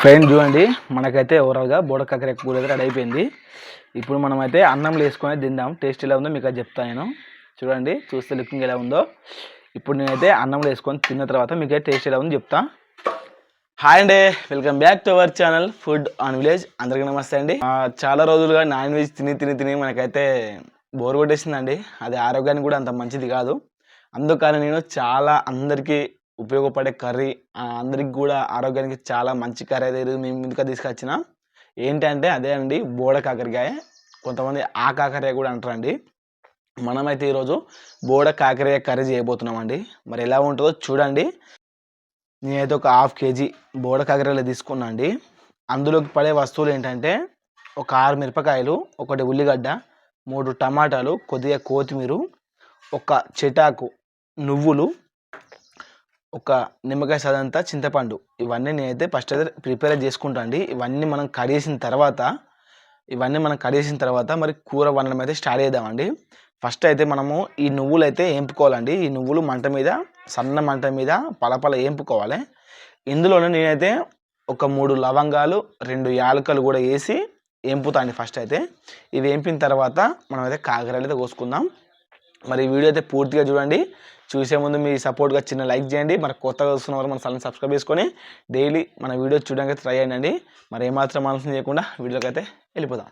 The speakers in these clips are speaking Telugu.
ఫ్రెండ్ చూడండి మనకైతే ఓవరాల్గా బోడకాకర కూర అయితే రెడీ అయిపోయింది. ఇప్పుడు మనం అయితే అన్నంలో వేసుకొని తిందాం. టేస్ట్ ఎలా ఉందో మీకు అది చెప్తాను నేను. చూడండి చూస్తే లుకింగ్ ఎలా ఉందో. ఇప్పుడు నేనైతే అన్నంలో వేసుకొని తిన్న తర్వాత మీకు అయితే టేస్ట్ ఎలా ఉందో చెప్తా. హాయ్ అండి welcome back to our channel food on village. అందరికీ నమస్తే అండి. చాలా రోజులుగా నాన్ వెజ్ తిని తిని తిని మనకైతే బోర్ కొట్టేసిందండి. అది ఆరోగ్యానికి కూడా అంత మంచిది కాదు. అందుకని నేను చాలా అందరికీ ఉపయోగపడే కర్రీ అందరికి కూడా ఆరోగ్యానికి చాలా మంచి కర్రీ అయితే మేము ముందుగా తీసుకొచ్చిన. ఏంటంటే అదే అండి బోడ కాకరకాయ. కొంతమంది ఆ కాకరకాయ కూడా అంటారండి. మనమైతే ఈరోజు బోడ కాకరకాయ కర్రీ చేయబోతున్నామండి. మరి ఎలా ఉంటుందో చూడండి. నేనైతే ఒక హాఫ్ కేజీ బోడ కాకరకాయలు తీసుకున్నా అండి. అందులోకి పడే వస్తువులు ఏంటంటే ఒక ఆరు మిరపకాయలు ఒకటి ఉల్లిగడ్డ మూడు టమాటాలు కొద్దిగా కొత్తిమీర ఒక చెటాకు నువ్వులు ఒక నిమ్మకాయ సదంతా చింతపండు. ఇవన్నీ నేనైతే ఫస్ట్ అయితే ప్రిపేర్ చేసుకుంటా అండి. ఇవన్నీ మనం కడిగేసిన తర్వాత ఇవన్నీ మనం కడిగేసిన తర్వాత మరి కూర వండడం అయితే స్టార్ట్ చేద్దామండి ఫస్ట్ అయితే మనము ఈ నువ్వులు అయితే ఏంపుకోవాలండి. ఈ నువ్వులు మంట మీద సన్న మంట మీద పలపల ఏంపుకోవాలి. ఇందులోనే నేనైతే ఒక మూడు లవంగాలు రెండు యాలకలు కూడా వేసి ఏంపుతాండి ఫస్ట్ అయితే. ఇవి ఏంపిన తర్వాత మనం అయితే కాకరకాయలు అయితే కోసుకుందాం. మరి ఈ వీడియో అయితే పూర్తిగా చూడండి. చూసే ముందు మీ సపోర్ట్గా చిన్న లైక్ చేయండి. మరి కొత్తగా వస్తున్న వారు మన ఛానల్ సబ్స్క్రైబ్ చేసుకొని డైలీ మన వీడియో చూడడానికి అయితే ట్రై చేయండి. మరి ఏమాత్రం మనసు చేయకుండా వీడియోకి అయితే వెళ్ళిపోదాం.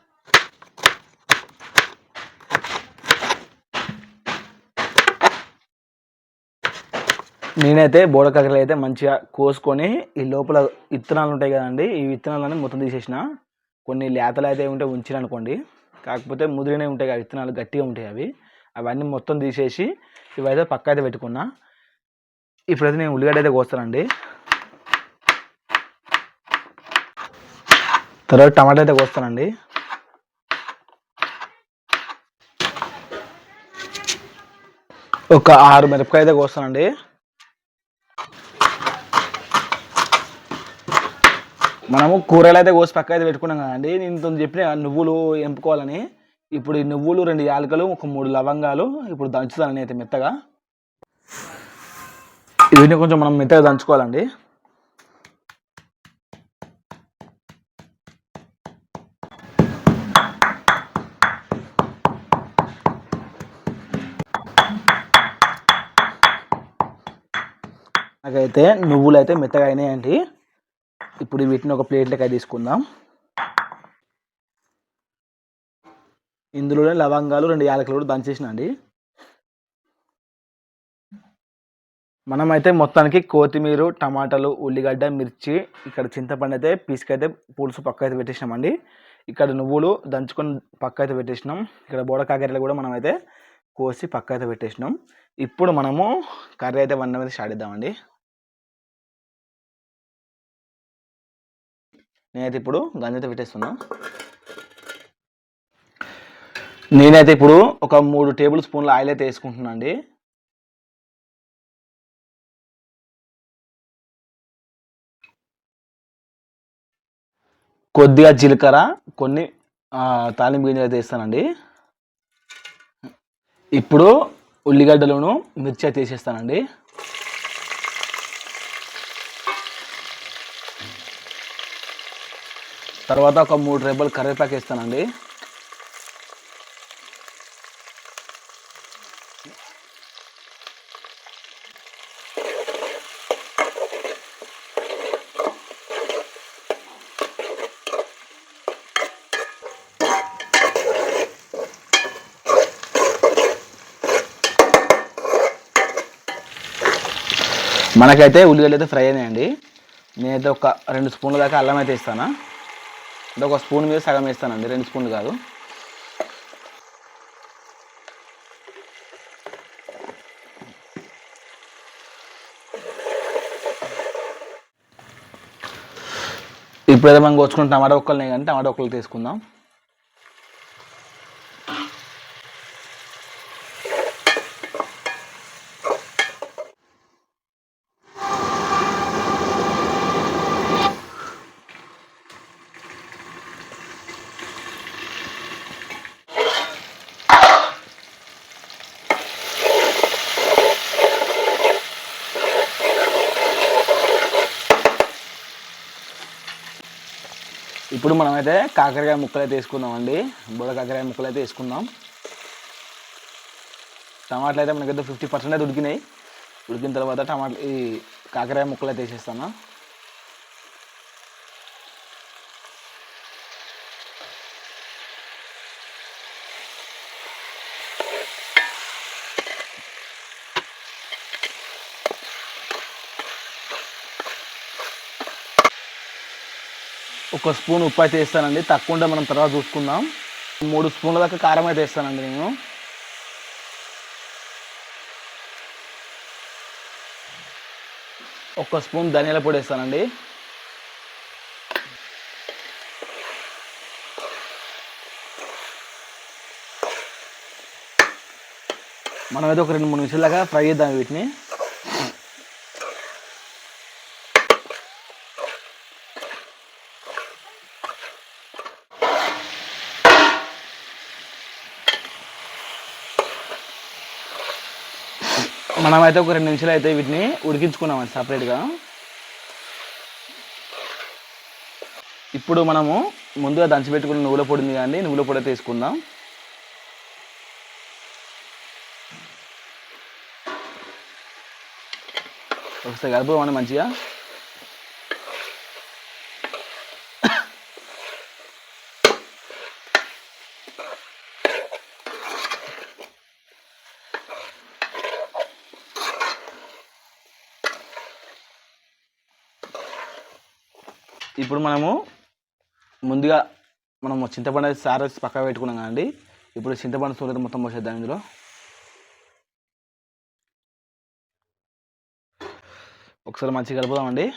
నేనైతే బోడకాకరలు అయితే మంచిగా కోసుకొని ఈ లోపల విత్తనాలు ఉంటాయి కదండి ఈ విత్తనాలన్నీ మొత్తం తీసేసిన. కొన్ని లేతలు అయితే ఉంటే ఉంచిన అనుకోండి కాకపోతే ముదిరినవి ఉంటాయి కదా విత్తనాలు గట్టిగా ఉంటాయి అవి. అవన్నీ మొత్తం తీసేసి ఇవైతే పక్క అయితే పెట్టుకున్నా. ఇప్పుడైతే నేను ఉల్లిగడ్డ అయితే కోస్తానండి. తర్వాత టమాటా అయితే కోస్తానండి. ఒక ఆరు మిరపకాయ అయితే కోస్తానండి. మనము కూరలు అయితే కోసి పక్క అయితే పెట్టుకున్నాం కదండి. నేను తొందర చెప్పిన నువ్వులు ఎంపుకోవాలని. ఇప్పుడు ఈ నువ్వులు రెండు యాలకలు ఒక మూడు లవంగాలు ఇప్పుడు దంచుతాను అయితే మెత్తగా. ఇవన్నీ కొంచెం మనం మెత్తగా దంచుకోవాలండి. నాకైతే నువ్వులు అయితే మెత్తగా అయినాయండి. ఇప్పుడు వీటిని ఒక ప్లేట్లకి తీసుకుందాం. ఇందులోనే లవంగాలు రెండు యాలకులు కూడా దంచేసిన అండి మనమైతే మొత్తానికి కొత్తిమీర టమాటాలు ఉల్లిగడ్డ మిర్చి ఇక్కడ చింతపండు అయితే పీసుకైతే పులుసు పక్క అయితే పెట్టేసినామండి. ఇక్కడ నువ్వులు దంచుకొని పక్క అయితే పెట్టేసినాం. ఇక్కడ బోడకాకరలు కూడా మనమైతే కోసి పక్క అయితే పెట్టేసినాం. ఇప్పుడు మనము కర్రీ అయితే వండడం అయితే స్టార్ట్ చేద్దామండి. నేనైతే ఇప్పుడు గంజైతే అయితే నేనైతే ఇప్పుడు ఒక మూడు టేబుల్ స్పూన్ల ఆయిల్ అయితే వేసుకుంటున్నా అండి. కొద్దిగా జీలకర్ర కొన్ని తాలింపు గింజలు అయితే వేస్తానండి. ఇప్పుడు ఉల్లిగడ్డలను మిర్చి అయితే వేసేస్తానండి. తర్వాత ఒక మూడు రెబ్బలు కరివేపాకు వేస్తానండి. మనకైతే ఉల్లిగడ్డలు అయితే ఫ్రై అయినాయండి. నేనైతే ఒక రెండు స్పూన్ల దాకా అల్లం అయితే ఇస్తాను అంటే ఒక స్పూన్ మీద సగం వేస్తానండి రెండు స్పూన్లు కాదు. ఇప్పుడైతే మనం కోసుకున్న టమాటా ఒక్కలనే కానీ టమాటా ఒక్కలు తీసుకుందాం. ఇప్పుడు మనమైతే కాకరకాయ ముక్కలు అయితే వేసుకుందామండి బుడ కాకరకాయ ముక్కలు అయితే వేసుకుందాం టమాటాలు అయితే మనకైతే ఫిఫ్టీ పర్సెంట్ అయితే ఉడికినాయి ఉడికిన తర్వాత టమాటా ఈ కాకరకాయ ముక్కలు అయితే వేసేస్తాను ఒక స్పూన్ ఉప్పు అయితే వేస్తానండి. తక్కువ ఉంటే మనం తర్వాత చూసుకుందాం. మూడు స్పూన్ల దాకా కారం అయితే వేస్తానండి నేను. ఒక స్పూన్ ధనియాల పొడి వేస్తానండి. మనం అయితే ఒక రెండు మూడు నిమిషాల దాకా ఫ్రై చేద్దాం వీటిని. మనమైతే ఒక రెండు నిమిషాలు అయితే వీటిని ఉడికించుకున్నామండి సపరేట్గా. ఇప్పుడు మనము ముందుగా దంచిపెట్టుకున్న నువ్వుల పొడి ఉంది కానీ నువ్వుల పొడి తీసుకుందాం. ఒకసారి కలుపుదామండి మంచిగా? ఇప్పుడు మనము ముందుగా మనము చింతపండు సార్ పక్కన పెట్టుకున్నాం కదండి. ఇప్పుడు చింతపండు సూర్యత మొత్తం పోసేద్దాం ఇందులో. ఒకసారి మంచిగా కలుపుదామండి.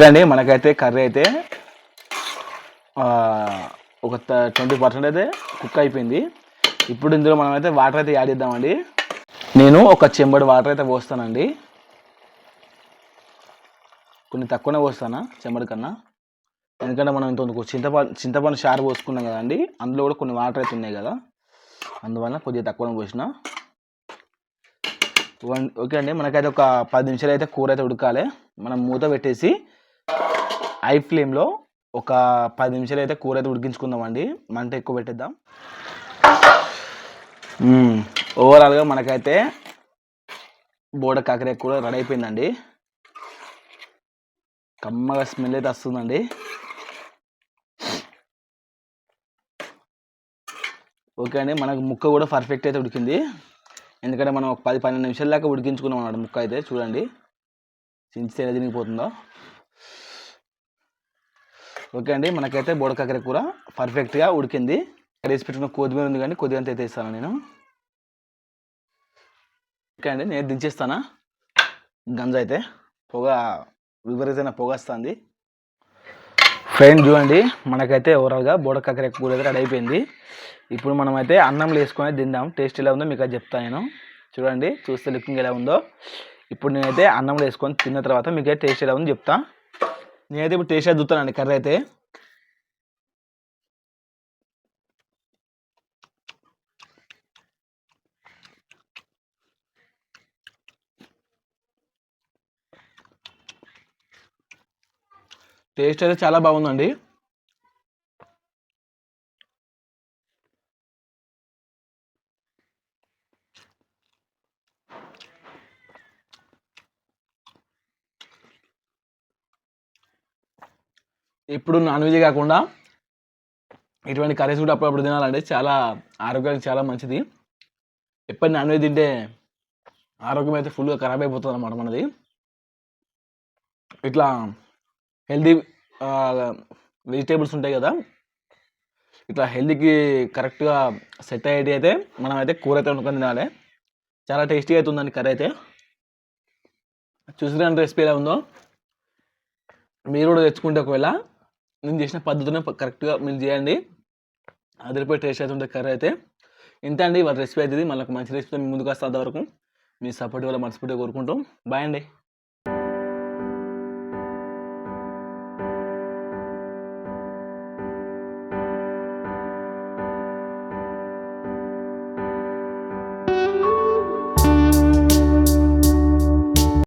ఓకే అండి మనకైతే కర్రీ అయితే ఒక ట్వంటీ పర్సెంట్ అయితే కుక్ అయిపోయింది. ఇప్పుడు ఇందులో మనం అయితే వాటర్ అయితే యాడ్ చేద్దామండి. నేను ఒక చెంబడి వాటర్ అయితే పోస్తానండి. కొన్ని తక్కువనే పోస్తానా చెంబడి కన్నా? ఎందుకంటే మనం ఇంత చింతపండు చింతపండు షార్ పోసుకున్నాం కదండి. అందులో కూడా కొన్ని వాటర్ అయితే ఉన్నాయి కదా. అందువల్ల కొద్దిగా తక్కువనే పోసిన. ఓకే అండి. మనకైతే ఒక పది నిమిషాలు అయితే కూర అయితే ఉడకాలి. మనం మూత పెట్టేసి హై ఫ్లేమ్లో ఒక పది నిమిషాలు అయితే కూర అయితే ఉడికించుకుందామండి. మంట ఎక్కువ పెట్టేద్దాం. ఓవరాల్గా మనకైతే బోడ కాకర కూర రెడీ అయిపోయిందండి. కమ్మగా స్మెల్ అయితే వస్తుందండి. ఓకే అండి మనకు ముక్క కూడా పర్ఫెక్ట్ అయితే ఉడికింది. ఎందుకంటే మనం ఒక పది పన్నెండు నిమిషాల దాకా ఉడికించుకున్నాం అన్నమాట ముక్క అయితే. చూడండి. చించితే ఎలా తిరిగిపోతుందో ఓకే అండి మనకైతే బోడకాకర కూర పర్ఫెక్ట్గా ఉడికింది. వేసి పెట్టుకున్న కొద్దిమీర ఉంది కానీ కొద్దిగా అయితే ఇస్తాను నేను. ఓకే అండి నేను దించేస్తానా? గంజ అయితే పొగ విపరీతమైన పొగ వస్తుంది. ఫ్రెండ్ చూడండి మనకైతే ఓవరాల్గా బోడకాకర కూర అయితే రెడీ అయిపోయింది. ఇప్పుడు మనమైతే అన్నంలో వేసుకొని తిందాం. టేస్ట్ ఎలా ఉందో మీకు అది చెప్తాను నేను. చూడండి చూస్తే లుకింగ్ ఎలా ఉందో. ఇప్పుడు నేనైతే అన్నంలో వేసుకొని తిన్న తర్వాత మీకు టేస్ట్ ఎలా ఉందో చెప్తా. నేనైతే ఇప్పుడు టేస్ట్ అయితే చూస్తానండి కర్రీ అయితే. టేస్ట్ అయితే చాలా బాగుందండి. ఇప్పుడు నాన్ వెజ్ కాకుండా ఇటువంటి కర్రీస్ కూడా అప్పుడప్పుడు తినాలంటే చాలా ఆరోగ్యానికి చాలా మంచిది. ఎప్పుడు నాన్ వెజ్ తింటే ఆరోగ్యం అయితే ఫుల్గా ఖరాబ్ అయిపోతుంది అన్నమాట మనది. ఇట్లా హెల్దీ వెజిటేబుల్స్ ఉంటాయి కదా ఇట్లా హెల్దీకి కరెక్ట్గా సెట్ అయ్యేటి అయితే మనం అయితే కూర అయితే వండుకొని తినాలి. చాలా టేస్టీగా అయితే ఉందండి కర్రీ అయితే. చూసిన రెసిపీ ఎలా ఉందో? మీరు కూడా తెచ్చుకుంటే ఒకవేళ నేను చేసిన పద్ధతిలో కరెక్ట్గా మీరు చేయండి. అదిరిపోయి టేస్ట్ అయితే ఉంటుంది కర్రీ అయితే. ఇంత అండి. వాళ్ళ రెసిపీ అయితే మళ్ళీ మంచి రెసిపీ ముందుకు వస్తే వరకు మీ సపోర్ట్ వల్ల మనస్ఫూర్తిగా కోరుకుంటాం. బాయ్ అండి.